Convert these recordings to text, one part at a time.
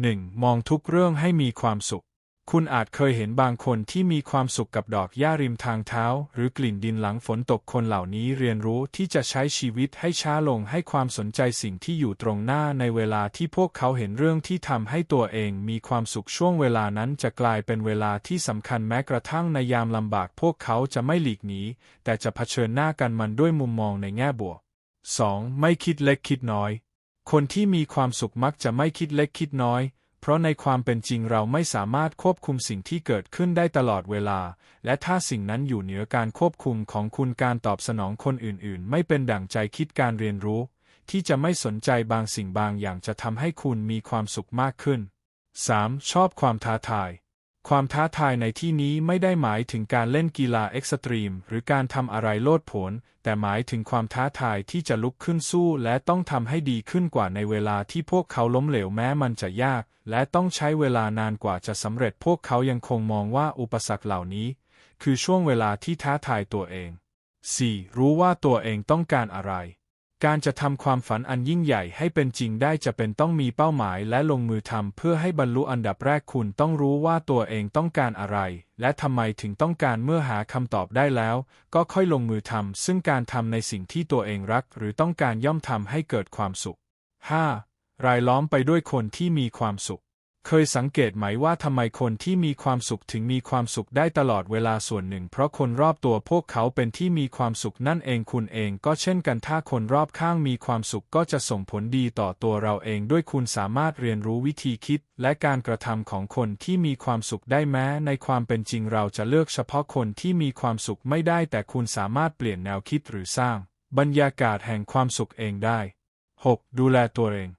1. มองทุกเรื่องให้มีความสุข คุณอาจเคยเห็นบางคนที่มีความสุขกับดอกหญ้าริมทางเท้า หรือกลิ่นดินหลังฝนตกคนเหล่านี้เรียนรู้ที่จะใช้ชีวิตให้ช้าลงให้ความสนใจสิ่งที่อยู่ตรงหน้าในเวลาที่พวกเขาเห็นเรื่องที่ทำให้ตัวเองมีความสุขช่วงเวลานั้นจะกลายเป็นเวลาที่สำคัญแม้กระทั่งในยามลำบากพวกเขาจะไม่หลีกหนีแต่จะเผชิญหน้ากันมันด้วยมุมมองในแง่บวก 2. ไม่คิดเล็กคิดน้อย คนที่มีความสุขมักจะไม่คิดเล็กคิดน้อย เพราะในความเป็นจริงเราไม่สามารถควบคุมสิ่งที่เกิดขึ้นได้ตลอดเวลา และถ้าสิ่งนั้นอยู่เหนือการควบคุมของคุณการตอบสนองคนอื่นๆ ไม่เป็นดั่งใจคิดการเรียนรู้ ที่จะไม่สนใจบางสิ่งบางอย่างจะทำให้คุณมีความสุขมากขึ้น 3. ชอบความท้าทาย ความท้าทายในที่นี้ไม่ได้หมายถึงการเล่นกีฬาเอ็กซ์ตรีมหรือการทำอะไรโลดโผน แต่หมายถึงความท้าทายที่จะลุกขึ้นสู้และต้องทำให้ดีขึ้นกว่าในเวลาที่พวกเขาล้มเหลวแม้มันจะยาก และต้องใช้เวลานานกว่าจะสำเร็จพวกเขายังคงมองว่าอุปสรรคเหล่านี้ คือช่วงเวลาที่ท้าทายตัวเอง 4. รู้ว่าตัวเองต้องการอะไร การจะทำความฝันอันยิ่งใหญ่ให้เป็นจริงได้จะเป็นต้องมีเป้าหมายและลงมือทำเพื่อให้บรรลุอันดับแรกคุณต้องรู้ว่าตัวเองต้องการอะไร และทำไมถึงต้องการเมื่อหาคำตอบได้แล้ว ก็ค่อยลงมือทำซึ่งการทำในสิ่งที่ตัวเองรัก หรือต้องการย่อมทำให้เกิดความสุข 5. รายล้อมไปด้วยคนที่มีความสุข เคยสังเกตไหมว่าทำไมคนที่มีความสุขถึงมีความสุขได้ตลอดเวลาส่วนหนึ่ง เพราะคนรอบตัวพวกเขาเป็นที่มีความสุขนั่นเองคุณเองก็เช่นกันถ้าคนรอบข้างมีความสุขก็จะส่งผลดีต่อตัวเราเองด้วยคุณสามารถเรียนรู้วิธีคิด และการกระทำของคนที่มีความสุขได้แม้ในความเป็นจริงเราจะเลือกเฉพาะคนที่มีความสุขไม่ได้ แต่คุณสามารถเปลี่ยนแนวคิดหรือสร้าง บรรยากาศแห่งความสุขเองได้ 6. ดูแลตัวเอง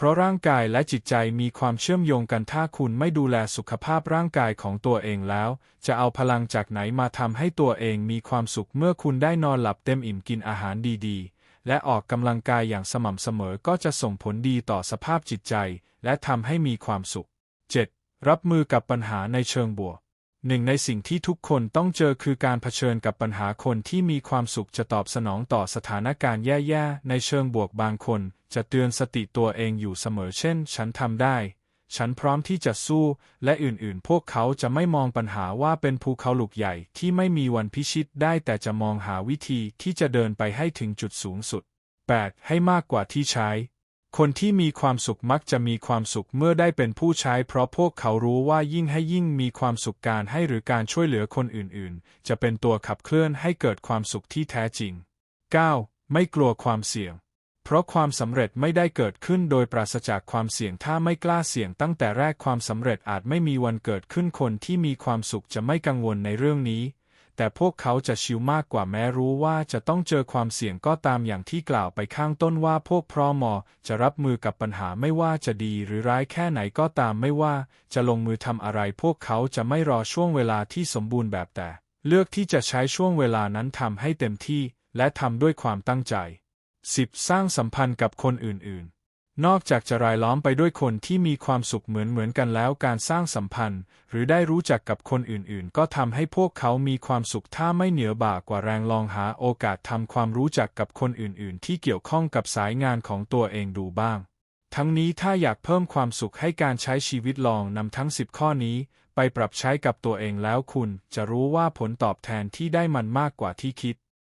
เพราะร่างกายและจิตใจมีความเชื่อมโยงกันถ้าคุณไม่ดูแลสุขภาพร่างกายของตัวเองแล้ว จะเอาพลังจากไหนมาทำให้ตัวเองมีความสุขเมื่อคุณได้นอนหลับเต็มอิ่มกินอาหารดีๆ และออกกำลังกายอย่างสม่ำเสมอก็จะส่งผลดีต่อสภาพจิตใจ และทำให้มีความสุข 7. รับมือกับปัญหาในเชิงบวก หนึ่งในสิ่งที่ทุกคนต้องเจอคือการเผชิญกับปัญหาคนที่มีความสุขจะตอบสนองต่อสถานการณ์แย่ๆ ในเชิงบวกบางคน จะเตือนสติตัวเองอยู่เสมอเช่น ฉันทำได้ ฉันพร้อมที่จะสู้ และอื่นๆ พวกเขาจะไม่มองปัญหาว่าเป็นภูเขาลูกใหญ่ที่ไม่มีวันพิชิตได้แต่จะมองหาวิธีที่จะเดินไปให้ถึงจุดสูงสุด 8. ให้มากกว่าที่ใช้ คนที่มีความสุขมักจะมีความสุขเมื่อได้เป็นผู้ใช้เพราะพวกเขารู้ว่ายิ่งให้ยิ่งมีความสุขการให้หรือการช่วยเหลือคนอื่นๆ จะเป็นตัวขับเคลื่อนให้เกิดความสุขที่แท้จริง 9. ไม่กลัวความเสี่ยง เพราะความสำเร็จไม่ได้เกิดขึ้นโดยปราศจากความเสี่ยงถ้าไม่กล้าเสี่ยงตั้งแต่แรกความสำเร็จอาจไม่มีวันเกิดขึ้นคนที่มีความสุขจะไม่กังวลในเรื่องนี้ แต่พวกเขาจะชิลมากกว่าแม้รู้ว่าจะต้องเจอความเสี่ยงก็ตามอย่างที่กล่าวไปข้างต้นว่าพวกพรอมอจะรับมือกับปัญหาไม่ว่าจะดีหรือร้ายแค่ไหนก็ตามไม่ว่า จะลงมือทำอะไรพวกเขาจะไม่รอช่วงเวลาที่สมบูรณ์แบบแต่ เลือกที่จะใช้ช่วงเวลานั้นทำให้เต็มที่ และทำด้วยความตั้งใจ 10. สร้างสัมพันธ์กับคนอื่นๆ นอกจากจะรายล้อมไปด้วยคนที่มีความสุขเหมือนเหมือนกันแล้วการสร้างสัมพันธ์ หรือได้รู้จักกับคนอื่นๆ ก็ทำให้พวกเขามีความสุขถ้าไม่เหนือบ่ากว่าแรงลองหาโอกาสทำความรู้จักกับคนอื่นๆ ที่เกี่ยวข้องกับสายงานของตัวเองดูบ้าง ทั้งนี้ถ้าอยากเพิ่มความสุขให้การใช้ชีวิตลองนำทั้ง 10 ข้อนี้ ไปปรับใช้กับตัวเองแล้วคุณจะรู้ว่าผลตอบแทนที่ได้มันมากกว่าที่คิด